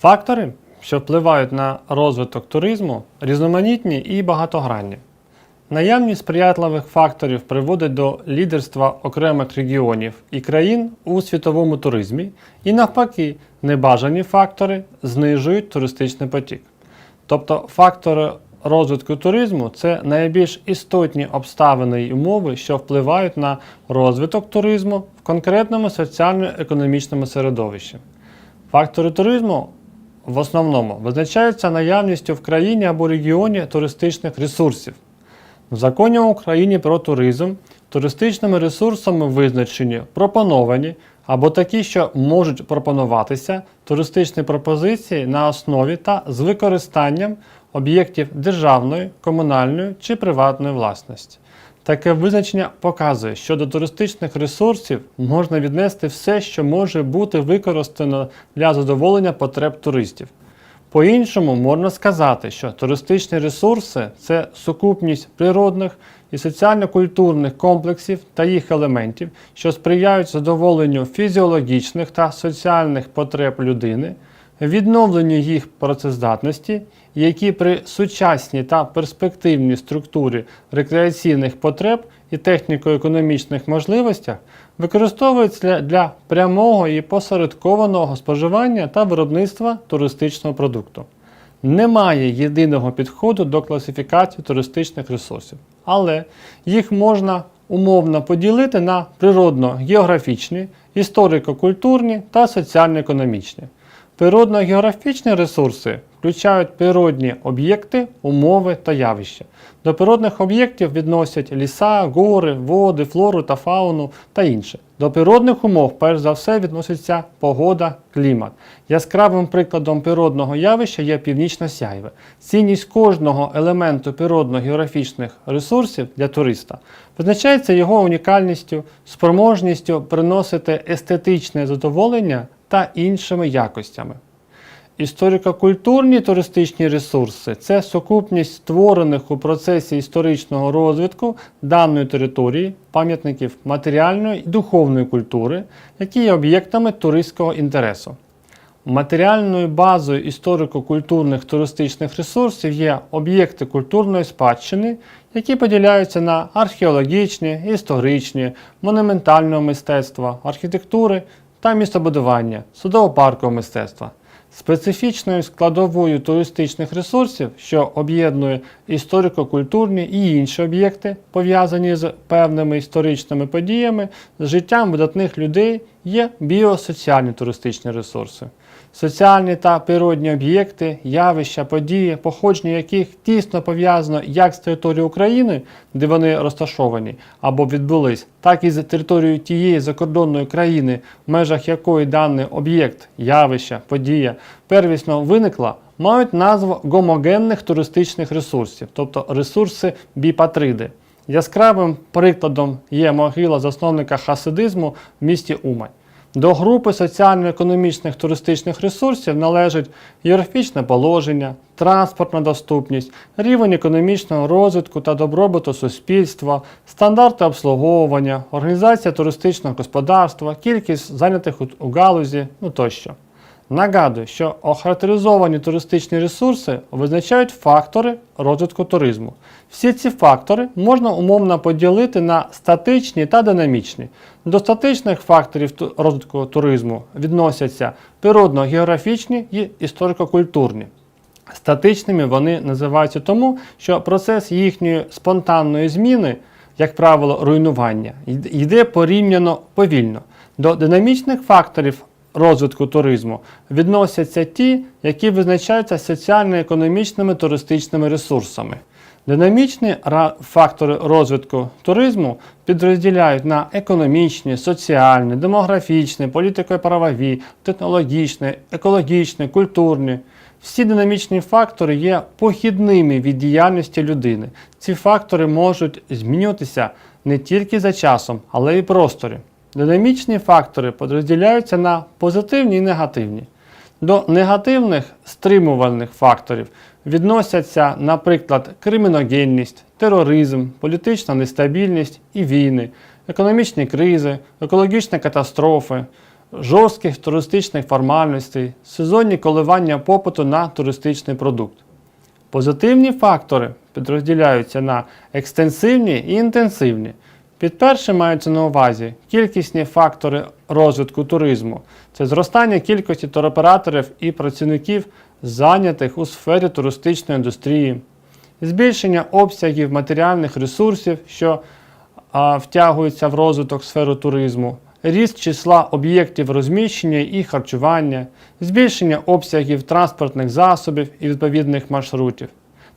Фактори, що впливають на розвиток туризму, різноманітні і багатогранні. Наявність сприятливих факторів приводить до лідерства окремих регіонів і країн у світовому туризмі, і навпаки, небажані фактори знижують туристичний потік. Тобто фактори розвитку туризму це найбільш істотні обставини і умови, що впливають на розвиток туризму в конкретному соціально-економічному середовищі. Фактори туризму в основному визначаються наявністю в країні або регіоні туристичних ресурсів. В законі України про туризм туристичними ресурсами визначені пропоновані або такі, що можуть пропонуватися туристичні пропозиції на основі та з використанням об'єктів державної, комунальної чи приватної власності. Таке визначення показує, що до туристичних ресурсів можна віднести все, що може бути використано для задоволення потреб туристів. По-іншому можна сказати, що туристичні ресурси це сукупність природних і соціально-культурних комплексів та їх елементів, що сприяють задоволенню фізіологічних та соціальних потреб людини, відновленню їх працездатності, які при сучасній та перспективній структурі рекреаційних потреб і техніко-економічних можливостях використовуються для- прямого і посередкованого споживання та виробництва туристичного продукту. Немає єдиного підходу до класифікації туристичних ресурсів, але їх можна умовно поділити на природно-географічні, історико-культурні та соціально-економічні. Природно-географічні ресурси включають природні об'єкти, умови та явища. До природних об'єктів відносять ліса, гори, води, флору та фауну та інше. До природних умов, перш за все, відноситься погода, клімат. Яскравим прикладом природного явища є північне сяйве. Цінність кожного елементу природно-географічних ресурсів для туриста визначається його унікальністю, спроможністю приносити естетичне задоволення та іншими якостями. Історико-культурні туристичні ресурси це сукупність створених у процесі історичного розвитку даної території, пам'ятників матеріальної і духовної культури, які є об'єктами туристського інтересу. Матеріальною базою історико-культурних туристичних ресурсів є об'єкти культурної спадщини, які поділяються на археологічні, історичні, монументального мистецтва, архітектури та містобудування, судово-паркового мистецтва. Специфічною складовою туристичних ресурсів, що об'єднує історико-культурні і інші об'єкти, пов'язані з певними історичними подіями, з життям видатних людей, є біосоціальні туристичні ресурси. Соціальні та природні об'єкти, явища, події, походження яких тісно пов'язано як з територією України, де вони розташовані або відбулись, так і з територією тієї закордонної країни, в межах якої даний об'єкт, явище, подія первісно виникла, мають назву гомогенних туристичних ресурсів, тобто ресурси біпатриди. Яскравим прикладом є могила засновника хасидизму в місті Умань. До групи соціально-економічних туристичних ресурсів належать географічне положення, транспортна доступність, рівень економічного розвитку та добробуту суспільства, стандарти обслуговування, організація туристичного господарства, кількість зайнятих у- галузі ну тощо. Нагадую, що охарактеризовані туристичні ресурси визначають фактори розвитку туризму. Всі ці фактори можна умовно поділити на статичні та динамічні. До статичних факторів розвитку туризму відносяться природно-географічні і історико-культурні. Статичними вони називаються тому, що процес їхньої спонтанної зміни, як правило, руйнування, йде порівняно повільно. До динамічних факторів розвитку туризму відносяться ті, які визначаються соціально-економічними туристичними ресурсами. Динамічні фактори розвитку туризму підрозділяють на економічні, соціальні, демографічні, політико-правові, технологічні, екологічні, культурні. Всі динамічні фактори є похідними від діяльності людини. Ці фактори можуть змінюватися не тільки за часом, але й просторі. Динамічні фактори подрозділяються на позитивні і негативні. До негативних стримувальних факторів відносяться, наприклад, криміногенність, тероризм, політична нестабільність і війни, економічні кризи, екологічні катастрофи, жорстких туристичних формальностей, сезонні коливання попиту на туристичний продукт. Позитивні фактори підрозділяються на екстенсивні і інтенсивні. Під першим маються на увазі кількісні фактори розвитку туризму. Це зростання кількості туроператорів і працівників, зайнятих у сфері туристичної індустрії, збільшення обсягів матеріальних ресурсів, що а, втягуються в розвиток сфери туризму, ріст числа об'єктів розміщення і харчування, збільшення обсягів транспортних засобів і відповідних маршрутів.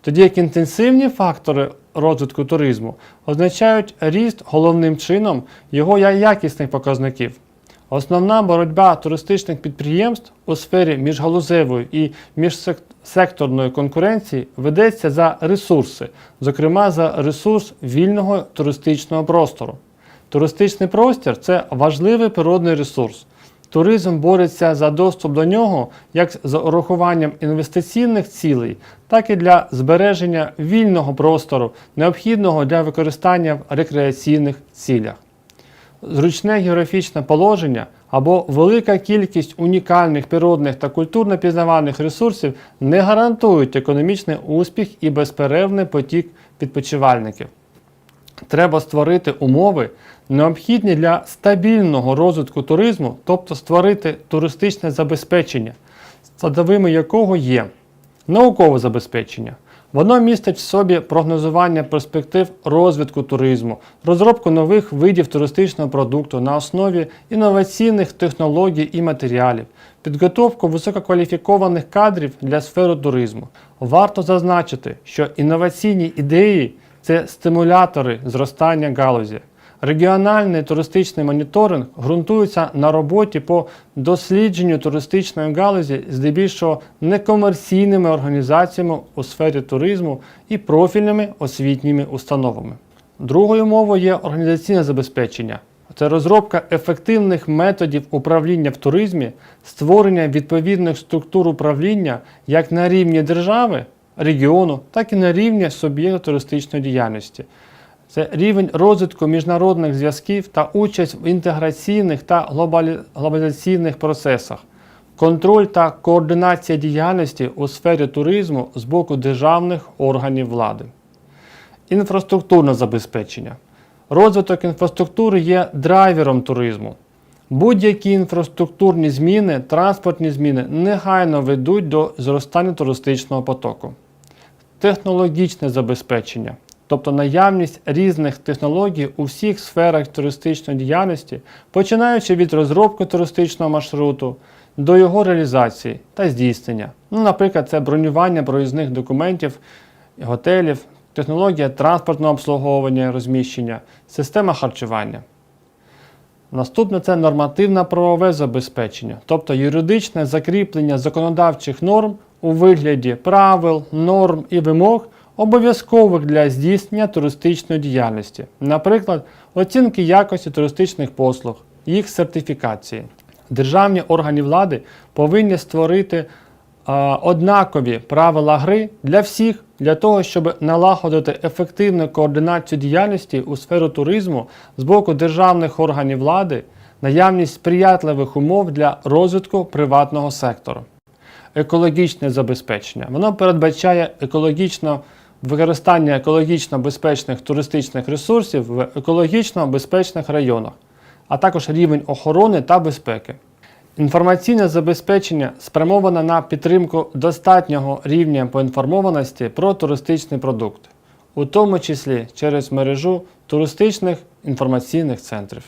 Тоді як інтенсивні фактори розвитку туризму означають ріст головним чином його якісних показників. Основна боротьба туристичних підприємств у сфері міжгалузевої і міжсекторної конкуренції ведеться за ресурси, зокрема за ресурс вільного туристичного простору. Туристичний простір це важливий природний ресурс. Туризм бореться за доступ до нього як з урахуванням інвестиційних цілей, так і для збереження вільного простору, необхідного для використання в рекреаційних цілях. Зручне географічне положення або велика кількість унікальних природних та культурно-пізнавальних ресурсів не гарантують економічний успіх і безперервний потік відпочивальників. Треба створити умови, необхідні для стабільного розвитку туризму, тобто створити туристичне забезпечення, складовими якого є наукове забезпечення. Воно містить в собі прогнозування перспектив розвитку туризму, розробку нових видів туристичного продукту на основі інноваційних технологій і матеріалів, підготовку висококваліфікованих кадрів для сфери туризму. Варто зазначити, що інноваційні ідеї це стимулятори зростання галузі. Регіональний туристичний моніторинг ґрунтується на роботі по дослідженню туристичної галузі здебільшого некомерційними організаціями у сфері туризму і профільними освітніми установами. Другою мовою є організаційне забезпечення. Це розробка ефективних методів управління в туризмі, створення відповідних структур управління як на рівні держави, регіону, так і на рівні суб'єкту туристичної діяльності. Це рівень розвитку міжнародних зв'язків та участь в інтеграційних та глобалізаційних процесах, контроль та координація діяльності у сфері туризму з боку державних органів влади. Інфраструктурне забезпечення. Розвиток інфраструктури є драйвером туризму. Будь-які інфраструктурні зміни, транспортні зміни негайно ведуть до зростання туристичного потоку. Технологічне забезпечення, тобто наявність різних технологій у всіх сферах туристичної діяльності, починаючи від розробки туристичного маршруту до його реалізації та здійснення. Ну, наприклад, це бронювання проїзних документів, готелів, технологія транспортного обслуговування розміщення, система харчування. Наступне це нормативно-правове забезпечення, тобто юридичне закріплення законодавчих норм у вигляді правил, норм і вимог, обов'язкових для здійснення туристичної діяльності, наприклад, оцінки якості туристичних послуг, їх сертифікації. Державні органи влади повинні створити е, однакові правила гри для всіх, для того, щоб налагодити ефективну координацію діяльності у сферу туризму з боку державних органів влади, наявність сприятливих умов для розвитку приватного сектору. Екологічне забезпечення. Воно передбачає екологічно використання екологічно безпечних туристичних ресурсів в екологічно безпечних районах, а також рівень охорони та безпеки. Інформаційне забезпечення спрямоване на підтримку достатнього рівня поінформованості про туристичний продукт, у тому числі через мережу туристичних інформаційних центрів.